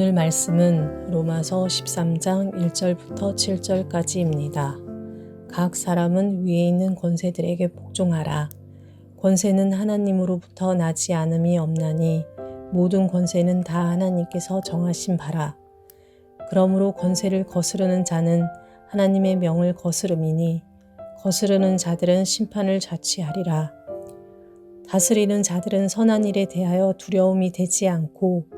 오늘 말씀은 로마서 13장 1절부터 7절까지입니다. 각 사람은 위에 있는 권세들에게 복종하라. 권세는 하나님으로부터 나지 않음이 없나니 모든 권세는 다 하나님께서 정하신 바라. 그러므로 권세를 거스르는 자는 하나님의 명을 거스름이니 거스르는 자들은 심판을 자취하리라. 다스리는 자들은 선한 일에 대하여 두려움이 되지 않고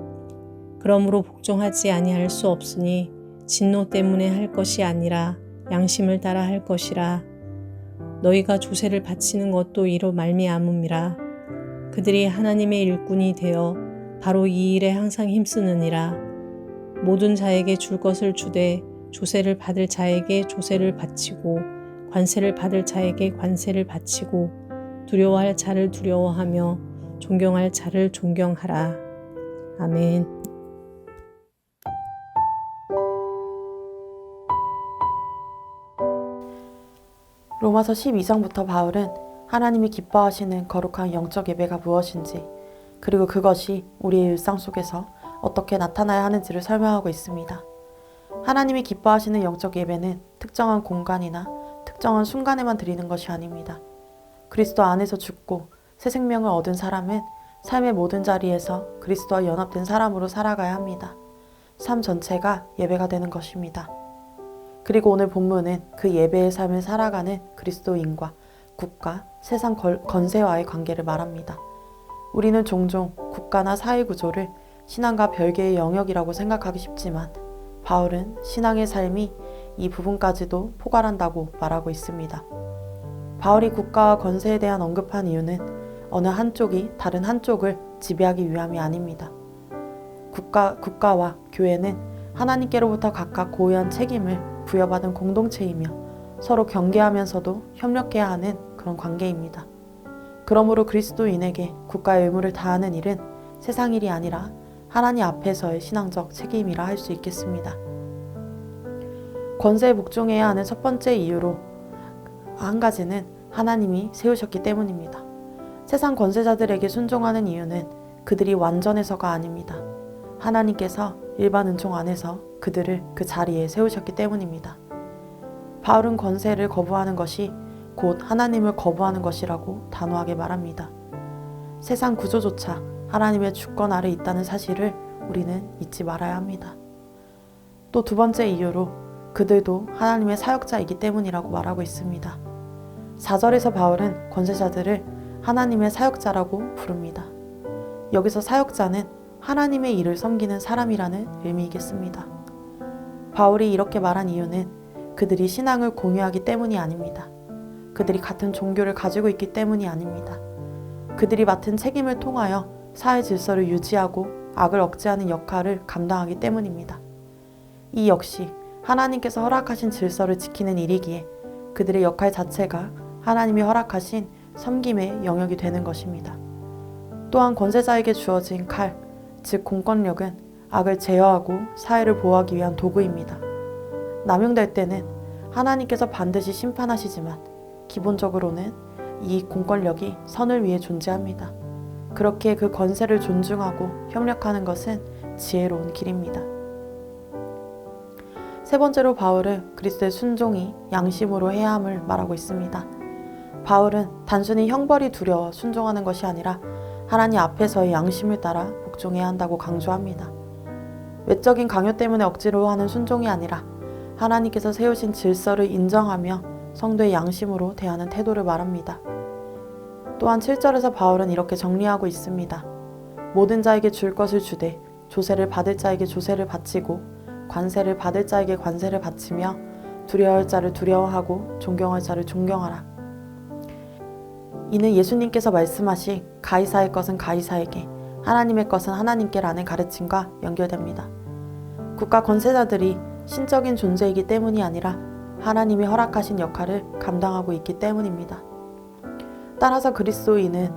그러므로 복종하지 아니할 수 없으니 진노 때문에 할 것이 아니라 양심을 따라 할 것이라. 너희가 조세를 바치는 것도 이로 말미암음이라. 그들이 하나님의 일꾼이 되어 바로 이 일에 항상 힘쓰느니라. 모든 자에게 줄 것을 주되 조세를 받을 자에게 조세를 바치고 관세를 받을 자에게 관세를 바치고 두려워할 자를 두려워하며 존경할 자를 존경하라. 아멘. 로마서 12장부터 바울은 하나님이 기뻐하시는 거룩한 영적 예배가 무엇인지 그리고 그것이 우리의 일상 속에서 어떻게 나타나야 하는지를 설명하고 있습니다. 하나님이 기뻐하시는 영적 예배는 특정한 공간이나 특정한 순간에만 드리는 것이 아닙니다. 그리스도 안에서 죽고 새 생명을 얻은 사람은 삶의 모든 자리에서 그리스도와 연합된 사람으로 살아가야 합니다. 삶 전체가 예배가 되는 것입니다. 그리고 오늘 본문은 그 예배의 삶을 살아가는 그리스도인과 국가, 세상 걸, 건세와의 관계를 말합니다. 우리는 종종 국가나 사회 구조를 신앙과 별개의 영역이라고 생각하기 쉽지만 바울은 신앙의 삶이 이 부분까지도 포괄한다고 말하고 있습니다. 바울이 국가와 권세에 대한 언급한 이유는 어느 한쪽이 다른 한쪽을 지배하기 위함이 아닙니다. 국가, 국가와 교회는 하나님께로부터 각각 고유한 책임을 부여받은 공동체이며 서로 경계하면서도 협력해야 하는 그런 관계입니다. 그러므로 그리스도인에게 국가의 의무를 다하는 일은 세상 일이 아니라 하나님 앞에서의 신앙적 책임이라 할 수 있겠습니다. 권세에 복종해야 하는 첫 번째 이유로 한 가지는 하나님이 세우셨기 때문입니다. 세상 권세자들에게 순종하는 이유는 그들이 완전해서가 아닙니다. 하나님께서 일반 은총 안에서 그들을 그 자리에 세우셨기 때문입니다. 바울은 권세를 거부하는 것이 곧 하나님을 거부하는 것이라고 단호하게 말합니다. 세상 구조조차 하나님의 주권 아래 있다는 사실을 우리는 잊지 말아야 합니다. 또 두 번째 이유로 그들도 하나님의 사역자이기 때문이라고 말하고 있습니다. 4절에서 바울은 권세자들을 하나님의 사역자라고 부릅니다. 여기서 사역자는 하나님의 일을 섬기는 사람이라는 의미이겠습니다. 바울이 이렇게 말한 이유는 그들이 신앙을 공유하기 때문이 아닙니다. 그들이 같은 종교를 가지고 있기 때문이 아닙니다. 그들이 맡은 책임을 통하여 사회 질서를 유지하고 악을 억제하는 역할을 감당하기 때문입니다. 이 역시 하나님께서 허락하신 질서를 지키는 일이기에 그들의 역할 자체가 하나님이 허락하신 섬김의 영역이 되는 것입니다. 또한 권세자에게 주어진 칼, 즉 공권력은 악을 제어하고 사회를 보호하기 위한 도구입니다. 남용될 때는 하나님께서 반드시 심판하시지만 기본적으로는 이 공권력이 선을 위해 존재합니다. 그렇게 그 권세를 존중하고 협력하는 것은 지혜로운 길입니다. 세 번째로 바울은 그리스도의 순종이 양심으로 해야 함을 말하고 있습니다. 바울은 단순히 형벌이 두려워 순종하는 것이 아니라 하나님 앞에서의 양심을 따라 복종해야 한다고 강조합니다. 외적인 강요 때문에 억지로 하는 순종이 아니라 하나님께서 세우신 질서를 인정하며 성도의 양심으로 대하는 태도를 말합니다. 또한 7절에서 바울은 이렇게 정리하고 있습니다. 모든 자에게 줄 것을 주되 조세를 받을 자에게 조세를 바치고 관세를 받을 자에게 관세를 바치며 두려워할 자를 두려워하고 존경할 자를 존경하라. 이는 예수님께서 말씀하신 가이사의 것은 가이사에게 하나님의 것은 하나님께라는 가르침과 연결됩니다. 국가 권세자들이 신적인 존재이기 때문이 아니라 하나님이 허락하신 역할을 감당하고 있기 때문입니다. 따라서 그리스도인은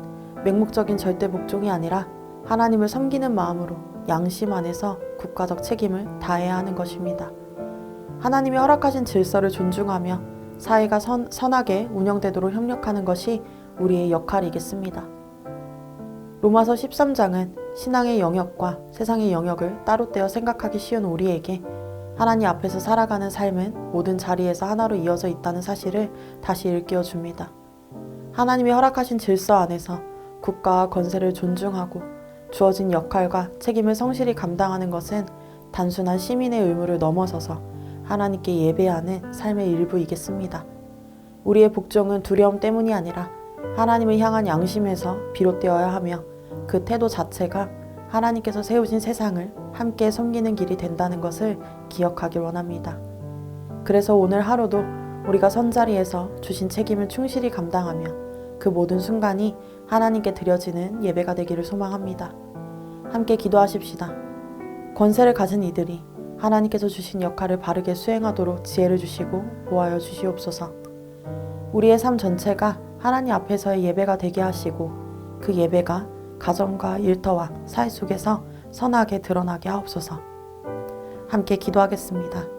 맹목적인 절대 복종이 아니라 하나님을 섬기는 마음으로 양심 안에서 국가적 책임을 다해야 하는 것입니다. 하나님이 허락하신 질서를 존중하며 사회가 선, 선하게 운영되도록 협력하는 것이 우리의 역할이겠습니다. 로마서 13장은 신앙의 영역과 세상의 영역을 따로 떼어 생각하기 쉬운 우리에게 하나님 앞에서 살아가는 삶은 모든 자리에서 하나로 이어져 있다는 사실을 다시 일깨워 줍니다. 하나님이 허락하신 질서 안에서 국가와 권세를 존중하고 주어진 역할과 책임을 성실히 감당하는 것은 단순한 시민의 의무를 넘어서서 하나님께 예배하는 삶의 일부이겠습니다. 우리의 복종은 두려움 때문이 아니라 하나님을 향한 양심에서 비롯되어야 하며 그 태도 자체가 하나님께서 세우신 세상을 함께 섬기는 길이 된다는 것을 기억하길 원합니다. 그래서 오늘 하루도 우리가 선자리에서 주신 책임을 충실히 감당하며 그 모든 순간이 하나님께 드려지는 예배가 되기를 소망합니다. 함께 기도하십시다. 권세를 가진 이들이 하나님께서 주신 역할을 바르게 수행하도록 지혜를 주시고 보하여 주시옵소서. 우리의 삶 전체가 하나님 앞에서의 예배가 되게 하시고 그 예배가 가정과 일터와 사회 속에서 선하게 드러나게 하옵소서. 함께 기도하겠습니다.